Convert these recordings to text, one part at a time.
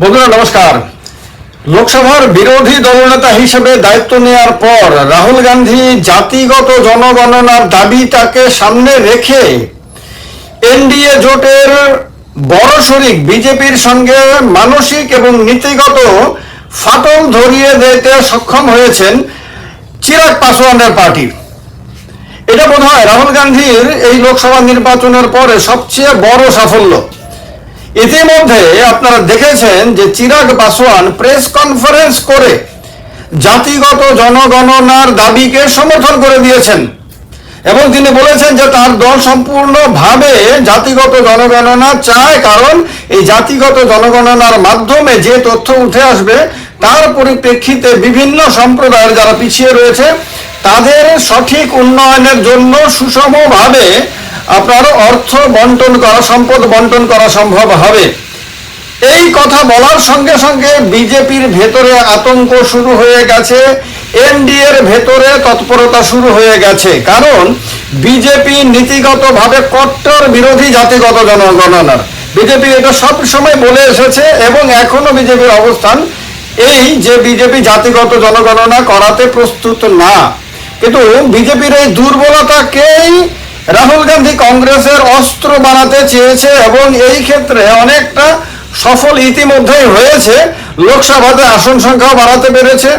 বন্ধুরা, নমস্কার। লোকসভার বিরোধী দলনেতা হিসেবে দায়িত্ব নেওয়ার পর রাহুল গান্ধী জাতিগত জনগণনার দাবিটাকে সামনে রেখে এনডিএ জোটের বড় শরিক বিজেপির সঙ্গে মানসিক এবং নীতিগত ফাটল ধরিয়ে দিতে সক্ষম হয়েছেন চিরাগ পাসওয়ানের পার্টি। এটা বোধ হয় রাহুল গান্ধীর এই লোকসভা নির্বাচনের পরে সবচেয়ে বড় সাফল্য। ইতিমধ্যে আপনারা দেখেছেন যে চিরাগ পাসওয়ান প্রেস কনফারেন্স করে জাতিগত জনগণনার দাবিকে সমর্থন করে দিয়েছেন। এবং তিনি বলেছেন যে তার দল সম্পূর্ণভাবে জাতিগত জনগণনা চায়, কারণ এই জাতিগত জনগণনার মাধ্যমে যে তথ্য উঠে আসবে, তার পরিপ্রেক্ষিতে বিভিন্ন সম্প্রদায়ের যারা পিছিয়ে রয়েছে, তাদের সঠিক উন্নয়নের জন্য সুষমভাবে আপনার অর্থ বন্টন করা, সম্পদ বন্টন করা সম্ভব হবে। এই কথা বলার সঙ্গে সঙ্গে বিজেপির ভেতরে আতঙ্ক শুরু হয়ে গেছে, এনডিএর ভেতরে তৎপরতা শুরু হয়ে গেছে। কারণ বিজেপি নীতিগতভাবে কট্টর বিরোধী জাতিগত জনগণনার। বিজেপি এটা সব সময় বলে এসেছে এবং এখনও বিজেপির অবস্থান এই যে বিজেপি জাতিগত জনগণনা করাতে প্রস্তুত না। কিন্তু বিজেপির এই দুর্বলতাকেই রাহুল গান্ধী কংগ্রেসের অস্ত্র বানাতে চেয়েছে এবং এই ক্ষেত্রে অনেকটা সফল ইতিমধ্যেই হয়েছে। লোকসভাতে আসন সংখ্যাও বাড়াতে পেরেছে।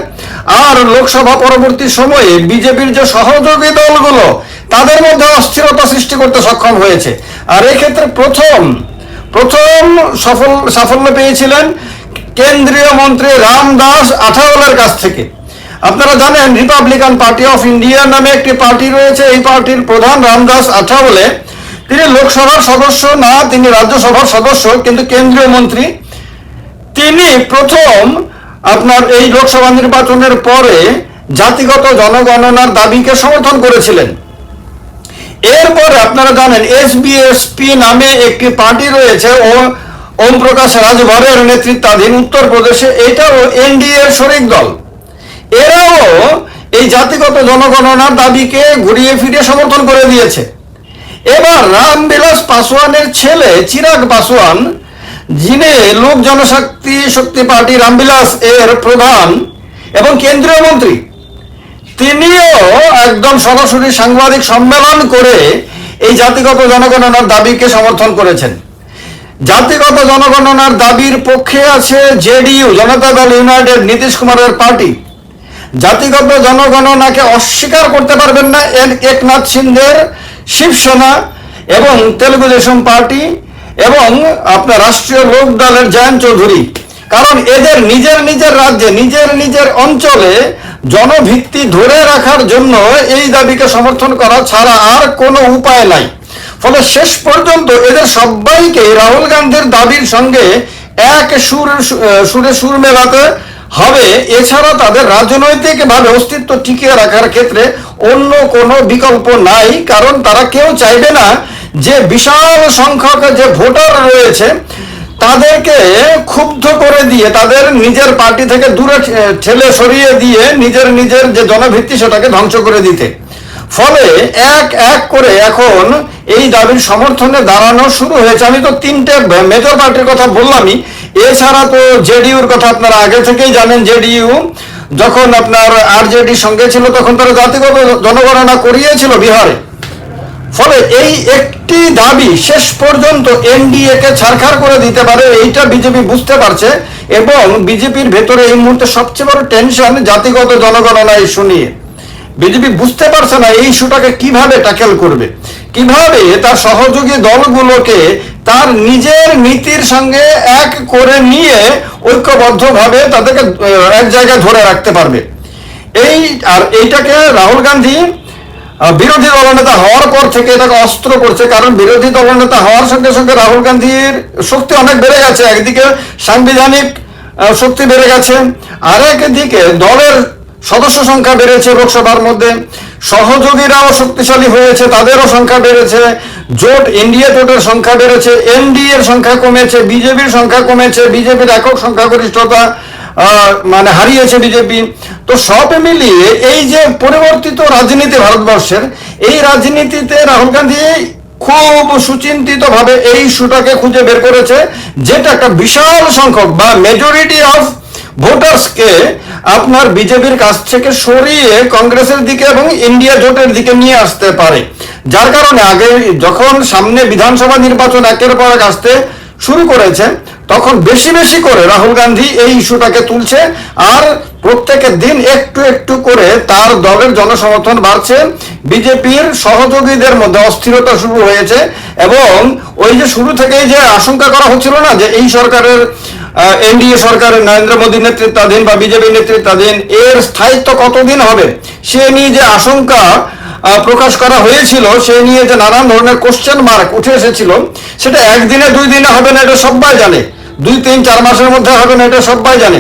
আর লোকসভা পরবর্তী সময়ে বিজেপির যে সহযোগী দলগুলো, তাদের মধ্যে অস্থিরতা সৃষ্টি করতে সক্ষম হয়েছে। আর এই ক্ষেত্রে প্রথম প্রথম সফল সাফল্য পেয়েছিলেন কেন্দ্রীয় মন্ত্রী রামদাস আঠাওয়ালের কাছ থেকে। আপনারা জানেন রিপাবলিকান পার্টি অফ ইন্ডিয়া নামে একটি পার্টি রয়েছে। এই পার্টির প্রধান রামদাস আঠাওয়ালে তিনি লোকসভার সদস্য না, তিনি রাজ্যসভার সদস্য, কিন্তু কেন্দ্রীয় মন্ত্রী। তিনি প্রথম আপনার এই লোকসভা নির্বাচনের পরে জাতিগত জনগণনার দাবিকে সমর্থন করেছিলেন। এরপরে আপনারা জানেন এসবিএসপি নামে একটি পার্টি রয়েছে, ও ওম প্রকাশ রাজভরের নেতৃত্বাধীন উত্তরপ্রদেশে। এটাও এনডিএ শরিক দল। এরাও এই জাতিগত জনগণনার দাবিকে ঘুরিয়ে ফিরিয়ে সমর্থন করে দিয়েছে। এবার রামবিলাস পাসওয়ানের ছেলে চিরাগ পাসওয়ান, যিনি লোক জনশক্তি শক্তি পার্টি রামবিলাস এর প্রধান এবং কেন্দ্রীয় মন্ত্রী, তিনিও একদম সরাসরি সাংবাদিক সম্মেলন করে এই জাতিগত জনগণনার দাবিকে সমর্থন করেছেন। জাতিগত জনগণনার দাবির পক্ষে আছে জেডিইউ, জনতা দল ইউনাইটেড, নীতিশ কুমারের পার্টি। জাতিগত জনগণনাকে অস্বীকার করতে পারবেন না এক- একনাথ সিন্ধের শিবসেনা এবং তেলুগু দেশম পার্টি এবং আপনার রাষ্ট্রীয় লোক দলের জয়ন্ত চৌধুরী। কারণ এদের নিজের নিজের রাজ্যে, নিজের নিজের অঞ্চলে জনভিত্তি ধরে রাখার জন্য এই দাবিকে সমর্থন করা ছাড়া আর কোনো উপায় নাই। ফলে শেষ পর্যন্ত এদের সবাইকে রাহুল গান্ধীর দাবির সঙ্গে এক সুর সুরে সুর মেলাতে হবে, এছাড়া তাদের রাজনৈতিকভাবে অস্তিত্ব টিকিয়ে রাখার ক্ষেত্রে অন্য কোনো বিকল্প নাই, কারণ তারা কেউ চাইবে না যে বিশাল সংখ্যক যে ভোটার রয়েছে, তাদেরকে ক্ষুব্ধ করে দিয়ে, তাদের নিজের পার্টি থেকে দূরে ঠেলে সরিয়ে দিয়ে নিজের নিজের যে জনভিত্তি সেটাকে ধ্বংস করে দিতে। ফলে এক এক করে এখন এই দাবির সমর্থনে দাঁড়ানো শুরু হয়েছে। আমি তো তিনটে মেজর পার্টির কথা বললামই এছাড়া তো জেডিউর কথা আপনারা আগে থেকেই জানেন, জেডিইউ যখন আপনার আরজেডির সঙ্গে ছিল তখন তারা জাতিগত জনগণনা করিয়েছিল বিহারে। ফলে এই একটি দাবি শেষ পর্যন্ত এনডিএ কে ছাড়খাড় করে দিতে পারে, এইটা বিজেপি বুঝতে পারছে এবং বিজেপির ভেতরে এই মুহূর্তে সবচেয়ে বড় টেনশন জাতিগত জনগণনা ইস্যু নিয়ে বিজেপি বুঝতে পারছে না এই ইস্যুটাকে কীভাবে ট্যাকেল করবে। কীভাবে তার সহযোগী দলগুলোকে তার নিজের নীতির সঙ্গে এক করে নিয়ে ঐক্যবদ্ধভাবে তাদেরকে এক জায়গায় ধরে রাখতে পারবে। এই, আর এইটাকে রাহুল গান্ধী বিরোধী দলনেতা হওয়ার পর থেকে এটাকে অস্ত্র করছে। কারণ বিরোধী দলনেতা হওয়ার সঙ্গে সঙ্গে রাহুল গান্ধীর শক্তি অনেক বেড়ে গেছে। একদিকে সাংবিধানিক শক্তি বেড়ে গেছে। আর একদিকে দলের সদস্য সংখ্যা বেড়েছে লোকসভার মধ্যে। সহযোগীরাও শক্তিশালী হয়েছে, তাদেরও সংখ্যা বেড়েছে, জোট ইন্ডিয়া জোটের সংখ্যা বেড়েছে এনডিএ এর সংখ্যা কমেছে, বিজেপির সংখ্যা কমেছে, বিজেপির একক সংখ্যাগরিষ্ঠতা মানে হারিয়েছে বিজেপি। তো সব মিলিয়ে এই যে পরিবর্তিত রাজনীতি ভারতবর্ষের, এই রাজনীতিতে রাহুল গান্ধী খুব সুচিন্তিত ভাবে এই ইস্যুটাকে খুঁজে বের করেছে, যেটা একটা বিশাল সংখ্যক বা মেজরিটি অফ ভোটার্সকে আপনার বিজেপির কাছ থেকে সরিয়ে কংগ্রেসের দিকে এবং ইন্ডিয়া জোটের দিকে নিয়ে আসতে পারে। যার কারণে আগে যখন সামনে বিধানসভা নির্বাচন একের পর এক আসতে শুরু করেছেন তখন বেশি বেশি করে রাহুল গান্ধী এই ইস্যুটাকে তুলছে। আর প্রত্যেকের দিন একটু একটু করে তার দলের জনসমর্থন বাড়ছে। বিজেপির সহযোগীদের মধ্যে অস্থিরতা শুরু হয়েছে এবং ওই যে শুরু থেকেই যে আশঙ্কা করা হচ্ছিল না যে এই সরকারের এনডিএ সরকারের নরেন্দ্র মোদী নেতৃত্বাধীন বা বিজেপি নেতৃত্বাধীন এর স্থায়িত্ব কতদিন হবে, সে নিয়ে যে আশঙ্কা প্রকাশ করা হয়েছিল, সে নিয়ে যে নানান ধরনের কোশ্চেন মার্ক উঠে এসেছিল, সেটা একদিনে, দুই দিনে হবে না, এটা সবাই জানে। দুই, তিন, চার মাসের মধ্যে হবে না, এটা সবাই জানে।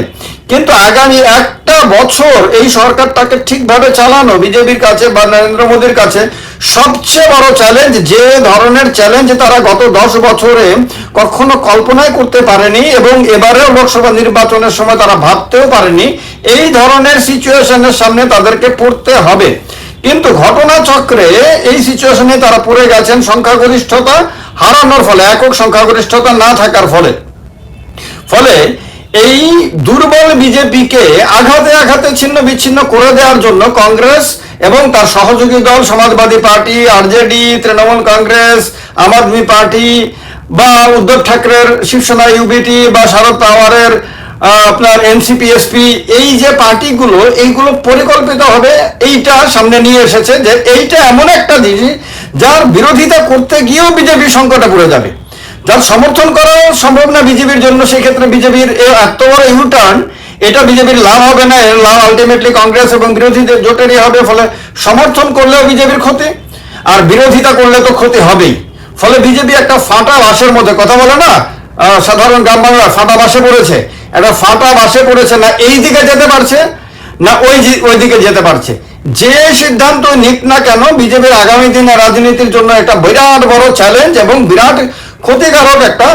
কিন্তু আগামী একটা বছর এই সরকারটাকে ঠিকভাবে চালানো, বিজেপির কাছে বা নরেন্দ্র মোদীর কাছে সবচেয়ে বড় চ্যালেঞ্জ যে ধরনের চ্যালেঞ্জ তারা গত দশ বছরে কখনো কল্পনাই করতে পারেনি এবং এবারেও লোকসভা নির্বাচনের সময় তারা ভাবতেও পারেনি এই ধরনের সিচুয়েশনের সামনে তাদেরকে পড়তে হবে। কিন্তু ঘটনাচক্রে এই সিচুয়েশনে তারা পড়ে গেছেন সংখ্যাগরিষ্ঠতা হারানোর ফলে, একক সংখ্যাগরিষ্ঠতা না থাকার ফলে। ফলে এই দুর্বল বিজেপিকে আঘাতে আঘাতে ছিন্ন বিচ্ছিন্ন করে দেওয়ার জন্য কংগ্রেস এবং তার সহযোগী দল Samajwadi party, RJD, Trinamool Congress, Aam Aadmi party বা উদ্ধব ঠাকরের শিবসেনা, ইউবিটি বা শারদ পাওয়ারের আপনার এনসিপিএসপি এই যে পার্টিগুলো, এইগুলো পরিকল্পিত হবে, এইটা সামনে নিয়ে এসেছে যে এইটা এমন একটা জিনিস যার বিরোধিতা করতে গিয়েও বিজেপি সংকটে পড়ে যাবে। যার সমর্থন করাও সম্ভব না বিজেপির জন্য, সেক্ষেত্রে বিজেপির এত বড় ইউটার্ন এটা বিজেপির লাভ হবে না, এর লাভ আলটিমেটলি কংগ্রেস এবং বিরোধীদের জোটেরই হবে, ফলে সমর্থন করলেও বিজেপির ক্ষতি, আর বিরোধিতা করলে তো ক্ষতি হবেই। ফলে বিজেপি একটা ফাটা বাসের মধ্যে, কথা বলে না? সাধারণ গ্রাম বাংলা, ফাটা বাসে পড়েছে। একটা ফাটা বাসে পড়েছে, না এই দিকে যেতে পারছে, না ওই ওই দিকে যেতে পারছে। যে সিদ্ধান্ত নিক না কেন, বিজেপির আগামী দিনে রাজনীতির জন্য একটা বিরাট বড় চ্যালেঞ্জ এবং বিরাট ক্ষতিকারক একটা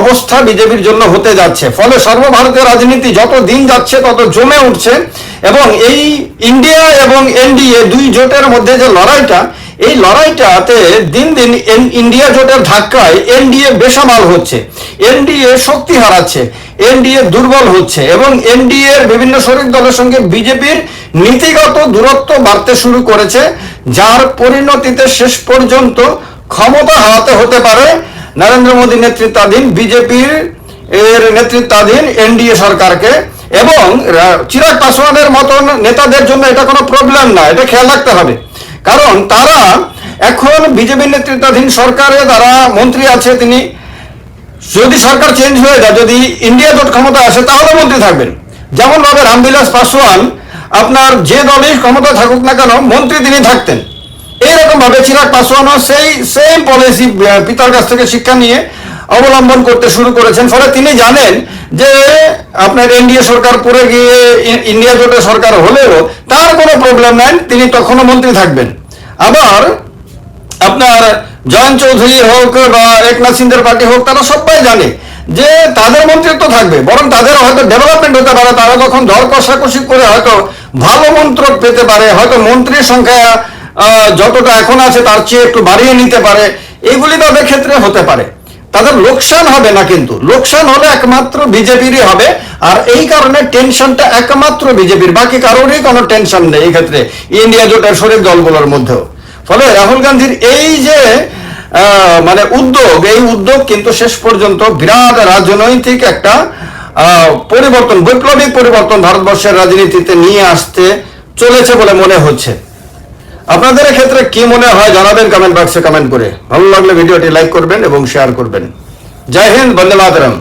অবস্থা বিজেপির জন্য হতে যাচ্ছে। ফলে সর্বভারতীয় রাজনীতি যত দিন যাচ্ছে, তত জমে উঠছে এবং এই ইন্ডিয়া এবং এনডিএ দুই জোটের মধ্যে যে লড়াইটা, এই লড়াইটাতে দিন দিন ইন্ডিয়া জোটের ধাক্কায় এনডিএ বেসামাল হচ্ছে, এনডিএ শক্তি হারাচ্ছে, এনডিএ দুর্বল হচ্ছে এবং এনডিএ এর বিভিন্ন শরিক দলের সঙ্গে বিজেপির নীতিগত দূরত্ব বাড়তে শুরু করেছে, যার পরিণতিতে শেষ পর্যন্ত ক্ষমতা হারাতে হতে পারে নরেন্দ্র মোদী নেতৃত্বাধীন বিজেপির এর নেতৃত্বাধীন এনডিএ সরকারকে এবং চিরাগ পাসওয়ানের মতন নেতাদের জন্য এটা কোনো প্রবলেম না, এটা খেয়াল রাখতে হবে। কারণ তারা এখন বিজেপি নেতৃত্বাধীন সরকারে যারা মন্ত্রী আছে তিনি। যদি সরকার চেঞ্জ হয়ে যায়, যদি ইন্ডিয়া জোট ক্ষমতা আসে, তাহলে মন্ত্রী থাকবেন। যেমন ভাবে রামবিলাস পাসওয়ান আপনার যে দলই ক্ষমতা থাকুক না কেন, মন্ত্রী তিনি থাকতেন। এইরকম ভাবে চিরাগ পাসওয়ানও সেই সেম পলিসি পিতার কাছ থেকে শিক্ষা নিয়ে অবলম্বন করতে শুরু করেছেন। ফলে তিনি জানেন যে আপনার এনডিএ সরকার পরে গিয়ে ইন্ডিয়া জোটের সরকার হলেও তার কোনো প্রবলেম নাই, তিনি তখনও মন্ত্রী থাকবেন। আবার আপনার জয়ন্ত চৌধুরী হোক বা একনাথ সিন্ধের পার্টি হোক, তারা সবাই জানে যে তাদের মন্ত্রিত্ব থাকবে, বরং তাদের হয়তো ডেভেলপমেন্ট হতে পারে, তারা তখন দর কষাকষি করে হয়তো ভালো মন্ত্র পেতে পারে, হয়তো মন্ত্রীর সংখ্যা যতটা এখন আছে তার চেয়ে একটু বাড়িয়ে নিতে পারে। এগুলি তাদের ক্ষেত্রে হতে পারে। তাদের লোকসান হবে না কিন্তু। লোকসান হলে একমাত্র বিজেপিরই হবে। আর এই কারণে টেনশনটা একমাত্র বিজেপির। বাকি কারোরই কোনো টেনশন নেই এই ক্ষেত্রে ইন্ডিয়া জোটের শরীর দলগুলোর মধ্যেও। ফলে রাহুল গান্ধীর এই যে মানে উদ্যোগ, এই উদ্যোগ কিন্তু শেষ পর্যন্ত বিরাট রাজনৈতিক একটা পরিবর্তন, বৈপ্লবিক পরিবর্তন ভারতবর্ষের রাজনীতিতে নিয়ে আসতে চলেছে বলে মনে হচ্ছে। আপনাদের ক্ষেত্রে কি মনে হয় জানাবেন কমেন্ট বক্সে কমেন্ট করে। ভালো লাগলে ভিডিওটি লাইক করবেন এবং শেয়ার করবেন। জয় হিন্দ, বন্দে মাতরম।